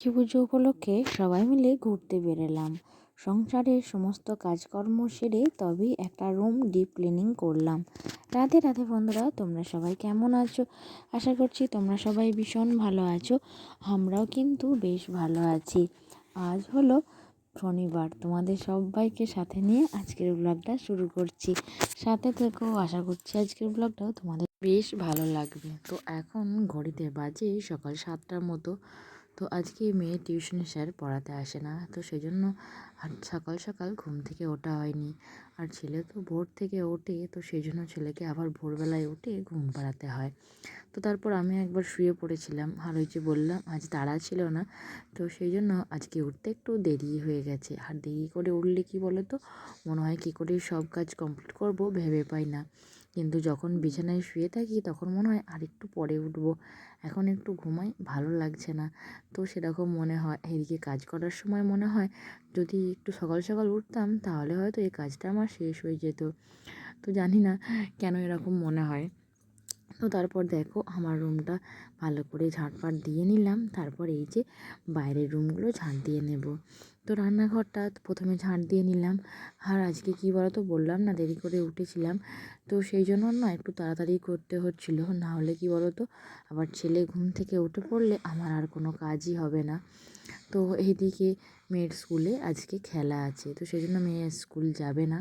লক্ষ্মী পুজো উপলক্ষে সবাই মিলে ঘুরতে বেরোলাম। সংসারের সমস্ত কাজকর্ম সেরে তবেই একটা রুম ডিপ ক্লিনিং করলাম। রাধে রাধে বন্ধুরা, তোমরা সবাই কেমন আছো? আশা করছি তোমরা সবাই ভীষণ ভালো আছো। আমরাও কিন্তু বেশ ভালো আছি। আজ হলো শনিবার, তোমাদের সবাইকে সাথে নিয়ে আজকের ব্লগটা শুরু করছি। সাথে থেকেও আশা করছি আজকের ব্লগটাও তোমাদের বেশ ভালো লাগবে। তো এখন ঘড়িতে বাজে সকাল সাতটার মতো। তো আজকে মেয়ে টিউশনে স্যার পড়াতে আসে না, তো সেই জন্য আর সকাল সকাল ঘুম থেকে ওঠা হয়নি। আর ছেলে তো ভোর থেকে ওঠে, তো সেই জন্য ছেলেকে আবার ভোরবেলায় উঠে ঘুম পাড়াতে হয়। তো তারপর আমি একবার শুয়ে পড়েছিলাম, আর ওই যে বললাম, আজ তাড়া ছিল না, তো সেই জন্য আজকে উঠতে একটু দেরি হয়ে গেছে। আর দেরি করে উঠলে কি বলো তো মনে হয় কী করে সব কাজ কমপ্লিট করব ভেবে পাই না। কিন্তু যখন বিছানায় শুয়ে থাকি তখন মনে হয় আর একটু পরে উঠবো। এখন একটু ঘুমাই, ভালো লাগছে না। তো সেরকম মনে হয়, এদিকে কাজ করার সময় মনে হয় যদি একটু সকাল সকাল উঠতাম তাহলে হয়তো এই কাজটা আমার শেষ হয়ে যেত। তো জানি না কেন এরকম মনে হয়। তো তারপর দেখো আমার রুমটা ভালো করে ঝাঁটপাট দিয়ে নিলাম। তারপর এই যে বাইরের রুমগুলো ঝাঁট দিয়ে নেব। তো রান্নাঘরটা প্রথমে ঝাঁট দিয়ে নিলাম। আর আজকে কী বলো তো বললাম না, দেরি করে উঠেছিলাম। তো সেই জন্য না একটু তাড়াতাড়ি করতে হচ্ছিল। না হলে কী বলো তো আবার ছেলে ঘুম থেকে উঠে পড়লে আমার আর কোনো কাজই হবে না। তো এইদিকে মেয়ের স্কুলে আজকে খেলা আছে। তো সেই জন্য মেয়ে স্কুল যাবে না।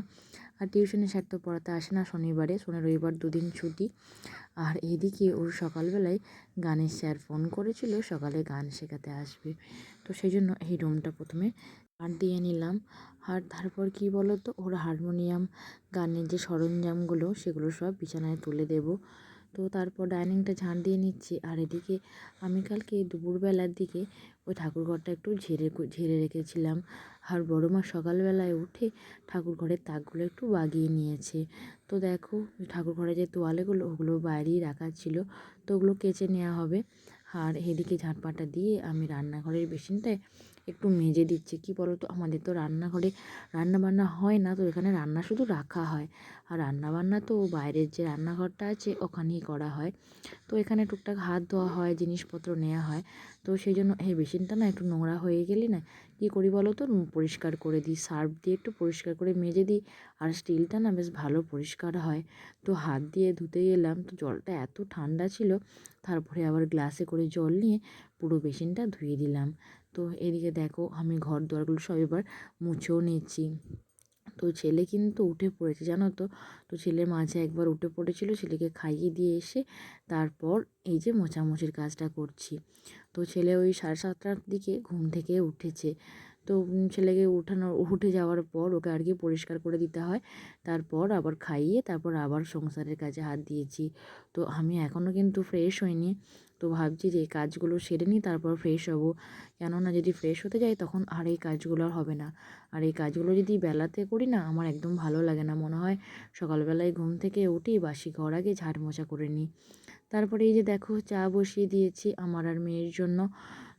আর টিউশনে স্যার তো পড়াতে আসে না শনিবারে, শনি রবিবার দুদিন ছুটি। আর এদিকে ওর সকালবেলায় গানের স্যার ফোন করেছিল, সকালে গান শেখাতে আসবে। তো সেই জন্য এই রুমটা প্রথমে আর দিয়ে নিলাম। আর তারপর কি বলো তো ওর হারমোনিয়াম, গানের যে সরঞ্জামগুলো, সেগুলো সব বিছানায় তুলে দেবো। তো তারপর ডাইনিংটা ঝাঁট দিয়ে নিচ্ছি। আর এদিকে আমি কালকে দুপুরবেলার দিকে ওই ঠাকুরঘরটা একটু ঝেড়ে ঝেড়ে রেখেছিলাম। আর বড় মা সকালবেলায় উঠে ঠাকুর ঘরের তাকগুলো একটু বাগিয়ে নিয়েছে। তো দেখো ঠাকুর ঘরে যে তোয়ালেগুলো, ওগুলো বাইরেই রাখা ছিল, তো ওগুলো কেচে নেওয়া হবে। আর এদিকে ঝাঁটপাটা দিয়ে আমি রান্নাঘরের বেসিনটায় একটু মেজে দিচ্ছে। কি বলো তো আমাদের তো রান্নাঘরে রান্না বান্না হয় না, তো এখানে রান্না শুধু রাখা হয়। আর রান্না বান্না তো বাইরের যে রান্নাঘরটা আছে, ওখানেই করা হয়। তো এখানে টুকটাক হাত ধোয়া হয়, জিনিসপত্র নেওয়া হয়। তো সেই জন্য এই বেসিনটা না একটু নোংরা হয়ে গেলে না, কী করি বলো তো পরিষ্কার করে দিই। সার্ফ দিয়ে একটু পরিষ্কার করে মেজে দিই। আর স্টিলটা না বেশ ভালো পরিষ্কার হয়। তো হাত দিয়ে ধুতে গেলাম তো জলটা এত ঠান্ডা ছিল, তারপরে আবার গ্লাসে করে জল নিয়ে পুরো বেসিনটা ধুয়ে দিলাম। তো এদিকে দেখো আমি ঘর দুয়ারগুলো সব এবার মুছেও নিচ্ছি তো ছেলে কিন্তু উঠে পড়েছে, জানো তো? তো ছেলে মাঝে একবার উঠে পড়েছিল, ছেলেকে খাইয়ে দিয়ে এসে তারপর এই যে মোছামুছির কাজটা করছি। তো ছেলে ওই সাড়ে সাতটার দিকে ঘুম থেকে উঠেছে। তো ছেলেকে উঠানো, উঠে যাওয়ার পর ওকে আর কি পরিষ্কার করে দিতে হয়। তারপর আবার খাইয়ে তারপর আবার সংসারের কাজে হাত দিয়েছি। তো আমি এখনও কিন্তু ফ্রেশ হইনি। তো ভাবছি যে এই কাজগুলো সেরে নিই, তারপর ফ্রেশ হব। কেননা যদি ফ্রেশ হতে যাই তখন আর এই কাজগুলো আর হবে না। আর এই কাজগুলো যদি বেলাতে করি না, আমার একদম ভালো লাগে না। মনে হয় সকালবেলায় ঘুম থেকে উঠি, বাসি ঘর আগে ঝাড় মোছা করে নিই। তারপরে এই যে দেখো, চা বসিয়ে দিয়েছি আমার আর মেয়ের জন্য।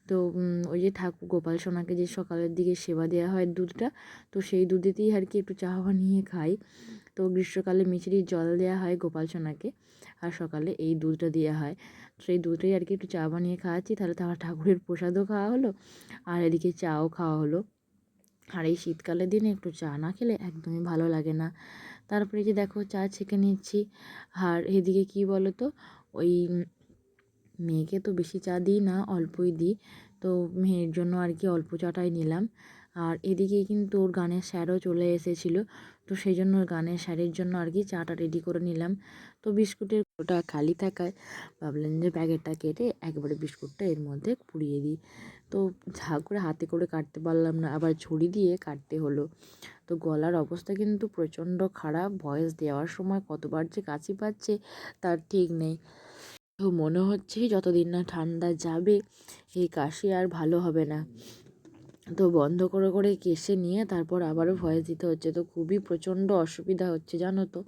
তো ওই যে ঠাকুর গোপাল সোনাকে যে সকালের দিকে সেবা দেওয়া হয় দুধটা, তো সেই দুধেতেই আর কি একটু চা বানিয়ে খাই। তো গ্রীষ্মকালে মিছরির জল দেওয়া হয় গোপাল সোনাকে। আর সকালে এই দুধটা দেওয়া হয়। সেই দুধটাই আর কি একটু চা বানিয়ে খাওয়াচ্ছি, তাহলে তো আমার ঠাকুরের প্রসাদও খাওয়া হলো আর এদিকে চাও খাওয়া হলো। আর এই শীতকালের দিনে একটু চা না খেলে একদমই ভালো লাগে না। তারপরে যে দেখো চা ছেঁকে নিচ্ছি। আর এদিকে কি বলো তো ওই মেয়েকে তো বেশি চা দিই না, অল্পই দিই। তো মেয়ের জন্য আর কি অল্প চাটাই নিলাম। আর এদিকে কিন্তু ওর গানের স্যারও চলে এসেছিল। তো সেই জন্য গানের স্যারের জন্য আর কি চাটা রেডি করে নিলাম। তো বিস্কুটের ওটা খালি থাকায় ভাবলেন যে প্যাকেটটা কেটে একবারে বিস্কুটটা এর মধ্যে পুড়িয়ে দিই। তো ঝা করে হাতে করে কাটতে পারলাম না, আবার ছুরি দিয়ে কাটতে হলো। তো গলার অবস্থা কিন্তু প্রচণ্ড খারাপ, ভয়েস দেওয়ার সময় কতবার যে কাশি পাচ্ছে তার ঠিক নেই। তো মনে হচ্ছে যতদিন না ঠান্ডা যাবে, এই কাশি আর ভালো হবে না। তো বন্ধ করে করে কেসে নিয়ে তারপর আবারও ভয়েস দিতে হচ্ছে। তো খুবই প্রচণ্ড অসুবিধা হচ্ছে, জানো তো।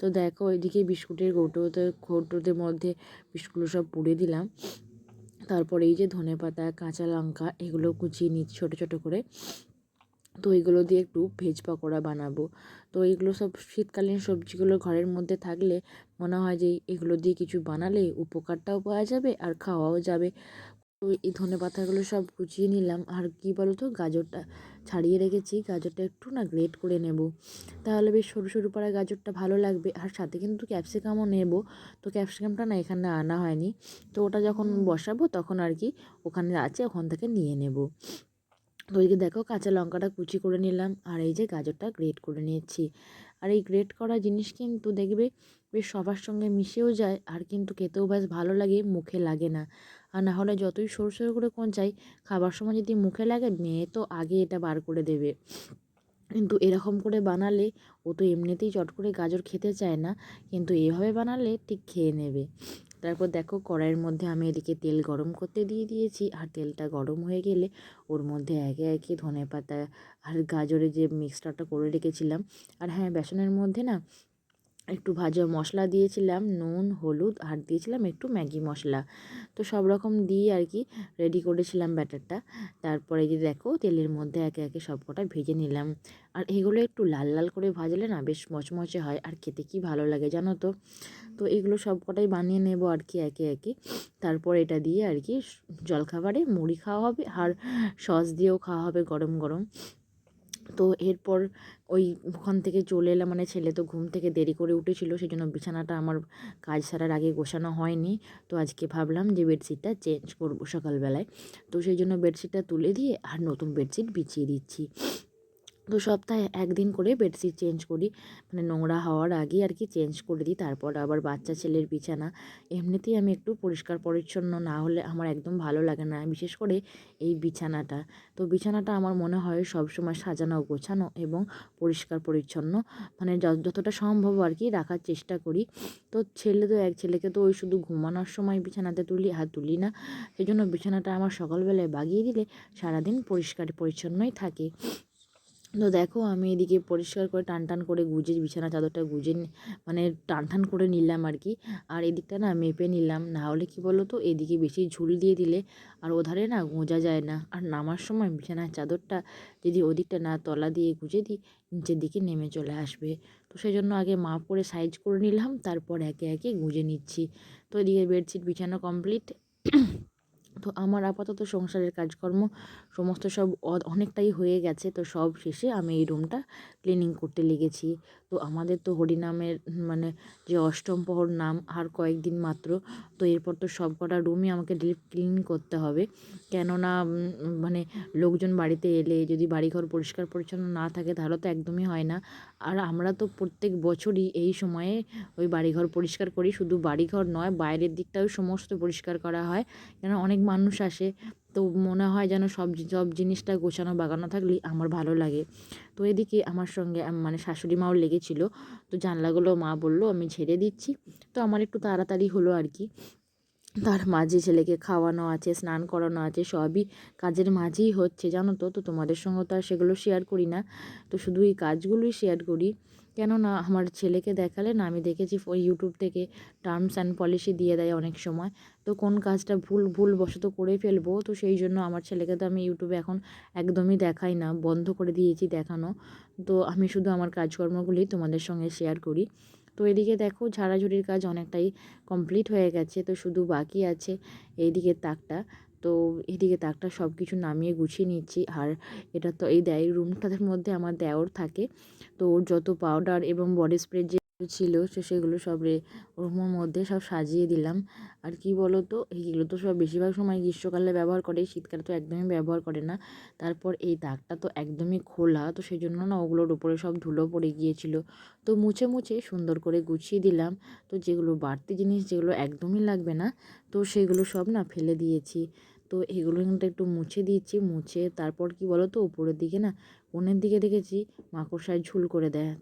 তো দেখো ওইদিকে বিস্কুটের কৌটোতে কৌটোদের মধ্যে বিস্কুটগুলো সব পুড়ে দিলাম। তারপর এই যে ধনে পাতা, কাঁচা লঙ্কা এগুলো কুচিয়ে নিচ্ছি ছোটো ছোটো করে। তো এগুলো দিয়ে একটু ভেজ পকোড়া বানাবো। তো এইগুলো সব শীতকালীন সবজিগুলো ঘরের মধ্যে থাকলে মনে হয় যে এগুলো দিয়ে কিছু বানালে উপকারটাও পাওয়া যাবে আর খাওয়াও যাবে। তো এই ধনে পাতাগুলো সব কুচিয়ে নিলাম। আর কি বলো তো গাজরটা ছাড়িয়ে রেখেছি। গাজরটা একটু না গ্রেট করে নেব। তাহলে বেশ সরু সরু পাড়া গাজরটা ভালো লাগবে। আর সাথে কিন্তু ক্যাপসিকামও নেব। তো ক্যাপসিকামটা না এখানে আনা হয়নি। তো ওটা যখন বসাবো তখন আর কি ওখানে আছে, ওখান থেকে নিয়ে নেব। তো ওইদিকে দেখো কাঁচা লঙ্কাটা কুচি করে নিলাম। আর এই যে গাজরটা গ্রেট করে নিয়েছি। আর এই গ্রেট করা জিনিস কিন্তু দেখবে বেশ সবার সঙ্গে মিশেও যায়। আর কিন্তু খেতেও বেশ ভালো লাগে, মুখে লাগে না। আর না হলে যতই সরু সরু করে কোঁচাই খাবার সময় যদি মুখে লাগে, মেয়ে তো আগে এটা বার করে দেবে। কিন্তু এরকম করে বানালে ও তো এমনিতেই চট করে গাজর খেতে চায় না, কিন্তু এভাবে বানালে ঠিক খেয়ে নেবে। তারপর দেখো কড়াইয়ের মধ্যে আমি এদিকে তেল গরম করতে দিয়ে দিয়েছি, আর তেলটা গরম হয়ে গেলে ওর মধ্যে একে একে ধনে পাতা আর গাজরের যে মিক্সচারটা করে রেখেছিলাম, আর হ্যাঁ বেসনের মধ্যে না একটু ভাজা মশলা দিয়েছিলাম, নুন, হলুদ, আর দিয়েছিলাম একটু ম্যাগি মশলা। তো সব রকম দিয়ে আর কি রেডি করেছিলাম ব্যাটারটা। তারপরে যে দেখো, তেলের মধ্যে একে একে সব কটা ভেজে নিলাম। আর এগুলো একটু লাল লাল করে ভাজলে না বেশ মচমচে হয়, আর খেতে কি ভালো লাগে জানো তো? তো এগুলো সব কটাই বানিয়ে নেব আর কি একে একে। তারপর এটা দিয়ে আর কি জলখাবারে মুড়ি খাওয়া হবে, আর সস দিয়েও খাওয়া হবে গরম গরম। তো এরপর ওই ওখান থেকে চলে এলাম মানে ছেলে তো ঘুম থেকে দেরি করে উঠেছিল সেই জন্য বিছানাটা আমার কাজ সারার আগে গোছানো হয়নি। তো আজকে ভাবলাম যে বেডশিটটা চেঞ্জ করব সকালবেলায়। তো সেই জন্য বেডশিটটা তুলে দিয়ে আর নতুন বেডশিট বিছিয়ে দিচ্ছি। তো সপ্তাহে একদিন করে বেডশিট চেঞ্জ করি। মানে নোংরা হওয়ার আগে আর কি চেঞ্জ করে দিই, তারপর আবার বাচ্চা ছেলের বিছানা। এমনিতেই আমি একটু পরিষ্কার পরিচ্ছন্ন, না হলে আমার একদম ভালো লাগে না, বিশেষ করে এই বিছানাটা। তো বিছানাটা আমার মনে হয় সবসময় সাজানো, গোছানো এবং পরিষ্কার পরিচ্ছন্ন। মানে যতটা সম্ভব আর কি রাখার চেষ্টা করি। তো ছেলে তো এক, ছেলেকে তো ওই শুধু ঘুমানোর সময় বিছানাতে তুলি আর তুলি না। সেই জন্য বিছানাটা আমার সকালবেলায় বাগিয়ে দিলে সারাদিন পরিষ্কার পরিচ্ছন্নই থাকে। তো দেখো আমি এদিকে পরিষ্কার করে টান টান করে গুজে বিছানা চাদরটা গুজে মানে টান টান করে নিলাম আর কি। আর এদিকটা না মেপে নিলাম, না হলে কী বলো তো এদিকে বেশি ঝুল দিয়ে দিলে আর ওধারে না গোঁজা যায় না। আর নামার সময় বিছানার চাদরটা যদি ওদিকটা না তলা দিয়ে গুজে দিই, নিচের দিকে নেমে চলে আসবে। তো সেই জন্য আগে মাপ করে সাইজ করে নিলাম, তারপর একে একে গুঁজে নিচ্ছি। তো এদিকে বেডশিট বিছানা কমপ্লিট। তো আমার আপাতত সংসারের কাজকর্ম সমস্ত সব অনেকটাই হয়ে গেছে। তো সব শেষে আমি এই রুমটা ক্লিনিং করতে লেগেছি। তো আমাদের তো হরিনামের মানে যে অষ্টম প্রহর নাম আর কয়েকদিন মাত্র, তো এরপর তো সব কটা রুমই আমাকে ডিপ ক্লিন করতে হবে। কেননা মানে লোকজন বাড়িতে এলে, যদি বাড়িঘর পরিষ্কার পরিচ্ছন্ন না থাকে, তাহলে তো একদমই হয় না। আর আমরা তো প্রত্যেক বছরই এই সময়ে ওই বাড়িঘর পরিষ্কার করি। শুধু বাড়িঘর নয়, বাইরের দিকটাও সমস্ত পরিষ্কার করা হয়। কেন অনেক মানুষ আসে, তো মনে হয় যেন সব সব জিনিসটা গোছানো বাগানো থাকলেই আমার ভালো লাগে। তো এদিকে আমার সঙ্গে মানে শাশুড়ি মাও লেগেছিলো, তো জানলাগুলো মা বলল, আমি ঝেড়ে দিচ্ছি। তো আমার একটু তাড়াতাড়ি হলো আর কি। তার মাঝে ছেলেকে খাওয়ানো আছে, স্নান করানো আছে, সবই কাজের মাঝেই হচ্ছে, জানো তো? তো তোমাদের সঙ্গে তো আর সেগুলো শেয়ার করি না। তো শুধু এই কাজগুলোই শেয়ার করি। কেননা আমার ছেলেকে দেখালে না, আমি দেখেছি ইউটিউব থেকে টার্মস অ্যান্ড পলিসি দিয়ে দেয় অনেক সময়। তো কোন কাজটা ভুল ভুল বশত করে ফেলব, তো সেই জন্য আমার ছেলেকে তো আমি ইউটিউবে এখন একদমই দেখাই না, বন্ধ করে দিয়েছি দেখানো। তো আমি শুধু আমার কাজকর্মগুলি তোমাদের সঙ্গে শেয়ার করি। তো এদিকে দেখো ঝাড়াঝুড়ির কাজ অনেকটাই কমপ্লিট হয়ে গেছে। তো শুধু বাকি আছে এইদিকে তাকটা। তো এদিকে তাকটা সব কিছু নামিয়ে গুছিয়ে নিচ্ছি। আর এটা তো এই দেয় রুমটাদের মধ্যে আমার দেওয়ার থাকে। তো ওর যত পাউডার এবং বডি স্প্রে যে ছিল, সে সেগুলো সব রে ওর মধ্যে সব সাজিয়ে দিলাম। আর কি বলো তো এইগুলো তো সব বেশিরভাগ সময় গ্রীষ্মকালে ব্যবহার করে, শীতকালে তো একদমই ব্যবহার করে না। তারপর এই দাগটা তো একদমই খোলা, তো সেই জন্য না ওগুলোর উপরে সব ধুলো পড়ে গিয়েছিল। তো মুছে মুছে সুন্দর করে গুছিয়ে দিলাম। তো যেগুলো বাড়তি জিনিস, যেগুলো একদমই লাগবে না, তো সেগুলো সব না ফেলে দিয়েছি। তো এগুলো কিন্তু একটু মুছে দিয়েছি, মুছে তারপর কি বলো তো উপরের দিকে না, কোণের দিকে দেখেছি, মাকড়সায় ঝুল করে দেয়।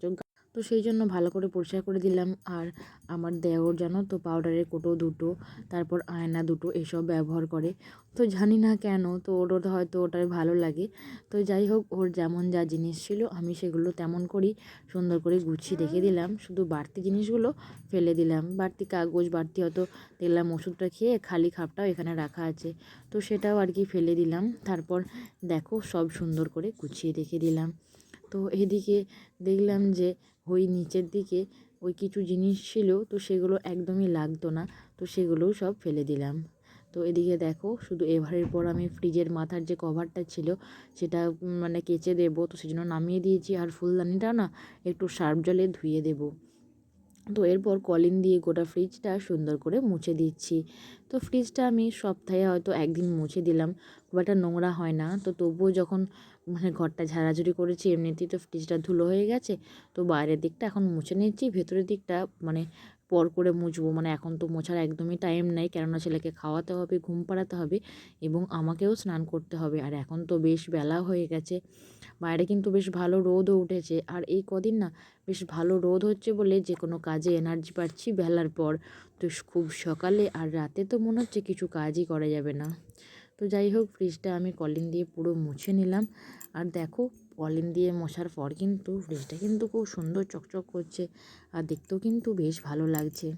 তো সেই জন্য ভালো করে পরিষ্কার করে দিলাম। আর আমার দেওর জানো তো পাউডারের কোটো দুটো, তারপর আয়না দুটো এসব ব্যবহার করে। তো জানি না কেন, তো ওর হয়তো ওটাই ভালো লাগে। তো যাই হোক, ওর যেমন যা জিনিস ছিল আমি সেগুলো তেমন করি সুন্দর করে গুছিয়ে রেখে দিলাম। শুধু বাড়তি জিনিসগুলো ফেলে দিলাম। বাড়তি কাগজ, বাড়তি হয়তো দেখলাম ওষুধটা খেয়ে খালি খাপটাও এখানে রাখা আছে। তো সেটাও আর কি ফেলে দিলাম। তারপর দেখো সব সুন্দর করে গুছিয়ে রেখে দিলাম। তো এদিকে দেখলাম যে ওই নিচের দিকে ওই কিছু জিনিস ছিল, তো সেগুলো একদমই লাগতো না, তো সেগুলোও সব ফেলে দিলাম। তো এদিকে দেখো, শুধু এভারের পর আমি ফ্রিজের মাথার যে কভারটা ছিল, সেটা মানে কেচে দেবো, তো সেজন্য নামিয়ে দিয়েছি। আর ফুলদানিটা না একটু সার্ফ জলে ধুয়ে দেবো। তো এরপর কলিন দিয়ে গোটা ফ্রিজটা সুন্দর করে মুছে দিচ্ছি। তো ফ্রিজটা আমি সপ্তাহে হয়তো একদিন মুছে দিলাম, খুব একটা নোংরা হয় না। তো তবুও যখন মানে ঘরটা ঝাড়াঝুড়ি করেছি, এমনিতেই তো ফ্রিজটা ধুলো হয়ে গেছে। তো বাইরের দিকটা এখন মুছে নিচ্ছি ভেতরের দিকটা মানে পর করে মুছবো। মানে এখন তো মোছার একদমই টাইম নেই, কেননা ছেলেকে খাওয়াতে হবে, ঘুম পাড়াতে হবে এবং আমাকেও স্নান করতে হবে। আর এখন তো বেশ বেলা হয়ে গেছে, বাইরে কিন্তু বেশ ভালো রোদও উঠেছে। আর এই কদিন না বেশ ভালো রোদ হচ্ছে বলে যে কোনো কাজে এনার্জি পাচ্ছি বেলার পর। তো খুব সকালে আর রাতে তো মনে হচ্ছে কিছু কাজই করা যাবে না। তো যাই হোক ফ্রিজটা আমি কলিন দিয়ে পুরো মুছে নিলাম। আর দেখো, কলিন দিয়ে মোছার পর কিন্তু ফ্রিজটা কিন্তু খুব সুন্দর চকচক করছে আর দেখতেও কিন্তু বেশ ভালো লাগছে।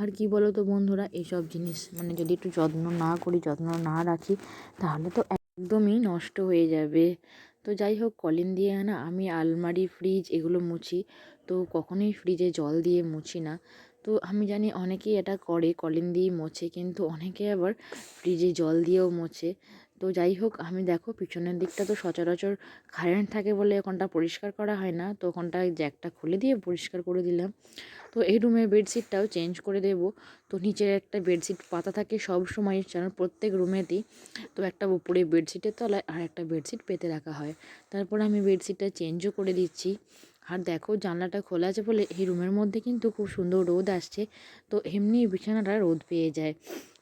আর কি বলো তো বন্ধুরা এইসব জিনিস মানে যদি একটু যত্ন না করি, যত্ন না রাখি, তাহলে তো একদমই নষ্ট হয়ে যাবে। তো যাই হোক, কলিন দিয়ে না আমি আলমারি ফ্রিজ এগুলো মুছি। তো কখনোই ফ্রিজে জল দিয়ে মুছি না। তো আমি জানি অনেকেই এটা করে, কলিন দিয়েই মোছে, কিন্তু অনেকে আবার ফ্রিজে জল দিয়েও মোছে। তো যাই হোক, আমি দেখো পিছনের দিকটা তো সচরাচর কারেন্ট থাকে বলে ওখানটা পরিষ্কার করা হয় না, তো ওখানটা জ্যাকটা খুলে দিয়ে পরিষ্কার করে দিলাম। তো এই রুমের বেডশিটটাও চেঞ্জ করে দেব। তো নিচের একটা বেডশিট পাতা থাকে সব সময়, যেন প্রত্যেক রুমেতেই তো একটা উপরে বেডশিটের তলায় আর একটা বেডশিট পেতে রাখা হয়। তারপর আমি বেডশিটটা চেঞ্জও করে দিচ্ছি। আর দেখো জানলাটা খোলা আছে বলে এই রুমের মধ্যে কিন্তু খুব সুন্দর রোদ আসছে, তো এমনি বিছানাটা রোদ পেয়ে যায়।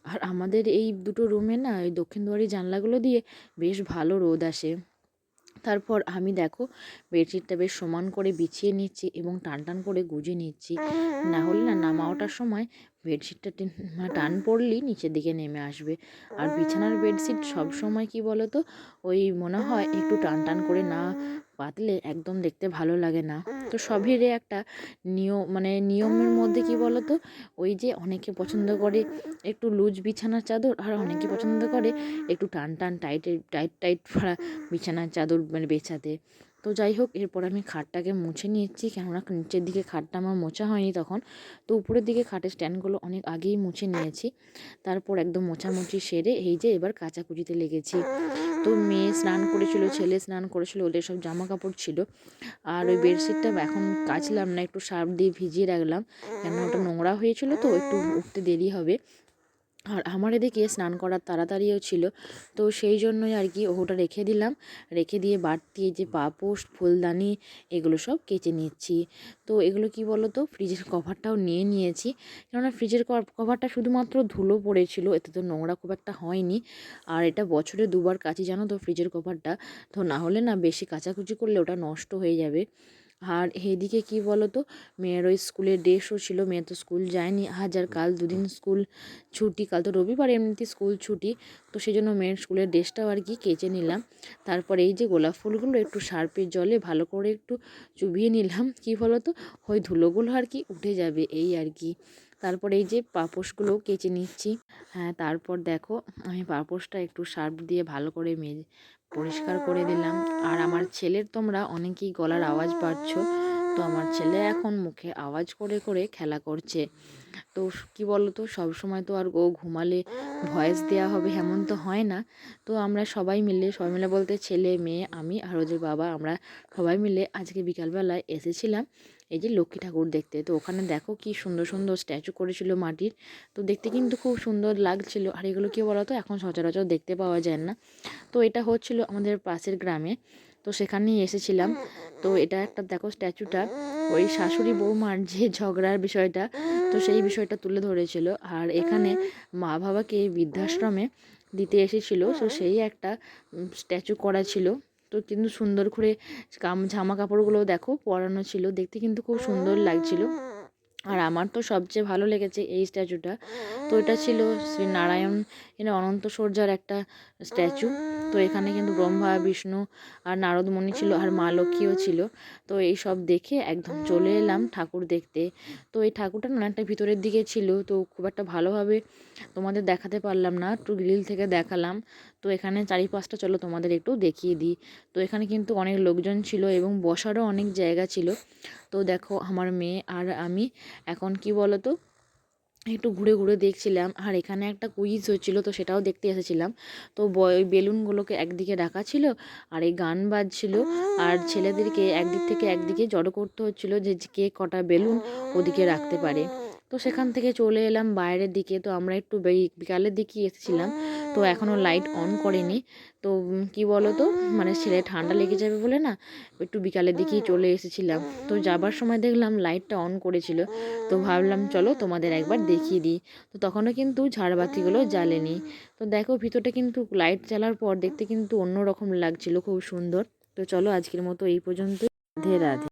আর আমাদের এই দুটো রুমে না ওই দক্ষিণ দুয়ারি জানলাগুলো দিয়ে বেশ ভালো রোদ আসে। তারপর আমি দেখো বেডশিটটা বেশ সমান করে বিছিয়ে নিচ্ছি এবং টান টান করে গুজে নিচ্ছি। না হলে না নামাওটার সময় বেডশিটটা টেন- পড়লেই নিচের দিকে নেমে আসবে। আর বিছানার বেডশিট সব সময় কি বলো তো ওই মনে হয় একটু টান টান করে না পাতলে একদম দেখতে ভালো লাগে না। তো সবেরই একটা নিয়ম মানে নিয়মের মধ্যে কি বলো তো ওই যে অনেকে পছন্দ করে একটু লুজ বিছানার চাদর আর অনেকে পছন্দ করে একটু টান টান টাইট টাইট টাইট ফাড়া বিছানার চাদর মানে বেছাতে। তো যাই হোক এরপর আমি খাটটাকে মুছে নিচ্ছি কেননা নিচের দিকে খাটটা আমার মোছা হয়নি তখন। তো উপরের দিকে খাটের স্ট্যান্ডগুলো অনেক আগেই মুছে নিয়েছি। তারপর একদম মোছামুছি সেরে এই যে এবার কাচাকুচিতে লেগেছি। তো মেয়ে স্নান করেছিল, ছেলে স্নান করেছিল, ওদের সব জামা কাপড় ছিল। আর ওই বেডশিটটা এখন কাচলাম না, একটু সার্ফ দিয়ে ভিজিয়ে রাখলাম। কেন ওটা নোংরা হয়েছিল তো, একটু উঠতে দেরি হবে। আর আমার এদিকে স্নান করার তাড়াতাড়িও ছিল, তো সেই জন্যই আর কি ওটা রেখে দিলাম। রেখে দিয়ে বাড়তি যে পাপোশ, ফুলদানি এগুলো সব কেচে নিচ্ছি। তো এগুলো কি বলো তো ফ্রিজের কভারটাও নিয়ে নিয়েছি। কেননা ফ্রিজের কভারটা শুধুমাত্র ধুলো পড়েছিল, এতে তো নোংরা খুব একটা হয়নি। আর এটা বছরে দুবার কাচি, জানো তো, ফ্রিজের কভারটা। তো না হলে না বেশি কাচাকুচি করলে ওটা নষ্ট হয়ে যাবে। আর এদিকে কি বলো তো মেয়ের ওই স্কুলের ড্রেসও ছিল, মেয়ে তো স্কুল যায়নি। আজ আর কাল দুদিন স্কুল ছুটি, কাল তো রবিবার এমনিতে স্কুল ছুটি। তো সেই জন্য মেয়ের স্কুলের ড্রেসটাও আর কি কেচে নিলাম। তারপর এই যে গোলাপ ফুলগুলো একটু সার্পের জলে ভালো করে একটু চুবিয়ে নিলাম। কি বলো তো ওই ধুলোগুলো আর কি উঠে যাবে, এই আর কি। তারপর এই যে পাপোশগুলোও কেচে নিচ্ছি। হ্যাঁ তারপর দেখো, আমি পাপোশটা একটু সার্ফ দিয়ে ভালো করে মেজে পরিষ্কার করে দিলাম। আর আমার ছেলের তোমরা অনেকেই গলার আওয়াজ পাচ্ছ। তো আমার ছেলে এখন মুখে আওয়াজ করে করে খেলা করছে। তো কি বলো তো সবসময় তো আর ও ঘুমালে ভয়েস দেওয়া হবে এমন তো হয় না। তো আমরা সবাই মিলে সবাই মিলে বলতে ছেলে, মেয়ে, আমি আর ওদের বাবা আমরা সবাই মিলে আজকে বিকালবেলায় এসেছিলাম। এই যে লক্ষ্মী ঠাকুর দেখতে, তো ওখানে দেখো কি সুন্দর সুন্দর স্ট্যাচু করেছিল মাটির। তো দেখতে কিন্তু খুব সুন্দর লাগছিল। আর এগুলো কী বলতো? এখন সচরাচর দেখতে পাওয়া যায় না। তো এটা হচ্ছিল আমাদের পাশের গ্রামে। তো সেখানেই এসেছিলাম। তো এটা একটা দেখো স্ট্যাচুটা ওই শাশুড়ি বৌমার যে ঝগড়ার বিষয়টা, তো সেই বিষয়টা তুলে ধরেছিল। আর এখানে মা বাবাকে বৃদ্ধাশ্রমে দিতে এসেছিল। তো সেই একটা স্ট্যাচু করা ছিল। তো কিন্তু সুন্দর করে জামা কাপড়গুলো দেখো পরানো ছিল। দেখতে কিন্তু খুব সুন্দর লাগছিল। আর আমার তো সবচেয়ে ভালো লেগেছে এই স্ট্যাচুটা। তো এটা ছিল শ্রী নারায়ণ এনে অনন্ত সূর্যার একটা স্ট্যাচু। তো এখানে কিন্তু ব্রহ্মা, বিষ্ণু আর নারদমণি ছিল আর মা লক্ষ্মীও ছিল। তো এই সব দেখে একদম চলে এলাম ঠাকুর দেখতে। তো এই ঠাকুরটা না একটা ভিতরের দিকে ছিল। তো খুব একটা ভালোভাবে তোমাদের দেখাতে পারলাম না। একটু গ্রিল থেকে দেখালাম। তো এখানে চারিপাশটা চলো তোমাদের একটু দেখিয়ে দিই। তো এখানে কিন্তু অনেক লোকজন ছিল এবং বসারও অনেক জায়গা ছিল। তো দেখো আমার মেয়ে আর আমি। এখন কি বলো তো একটু ঘুরে ঘুরে দেখছিলাম। আর এখানে একটা কুইজ হচ্ছিল, তো সেটাও দেখতে এসেছিলাম। তো ওই বেলুনগুলোকে একদিকে রাখা ছিল আর এই গান বাজছিল। আর ছেলেদেরকে একদিক থেকে একদিকে জড়ো করতে হচ্ছিল যে কে কটা বেলুন ওদিকে রাখতে পারে। তো সেখান থেকে চলে এলাম বাইরের দিকে। তো আমরা একটু বিকালের দিকে এসেছিলাম। তো এখনও লাইট অন করেনি। তো কি বলো তো মানে ছেলে ঠান্ডা লেগে যাবে বলে না, একটু বিকালের দিকেই চলে এসেছিলাম। তো যাবার সময় দেখলাম লাইটটা অন করেছিল। তো ভাবলাম, চলো তোমাদের একবার দেখিয়ে দিই। তো তখনও কিন্তু ঝাড়বাতিগুলো জ্বালেনি। তো দেখো, ভিতরটা কিন্তু লাইট জ্বালার পর দেখতে কিন্তু অন্যরকম লাগছিল, খুব সুন্দর। তো চলো আজকের মতো এই পর্যন্ত রাধে রাধে।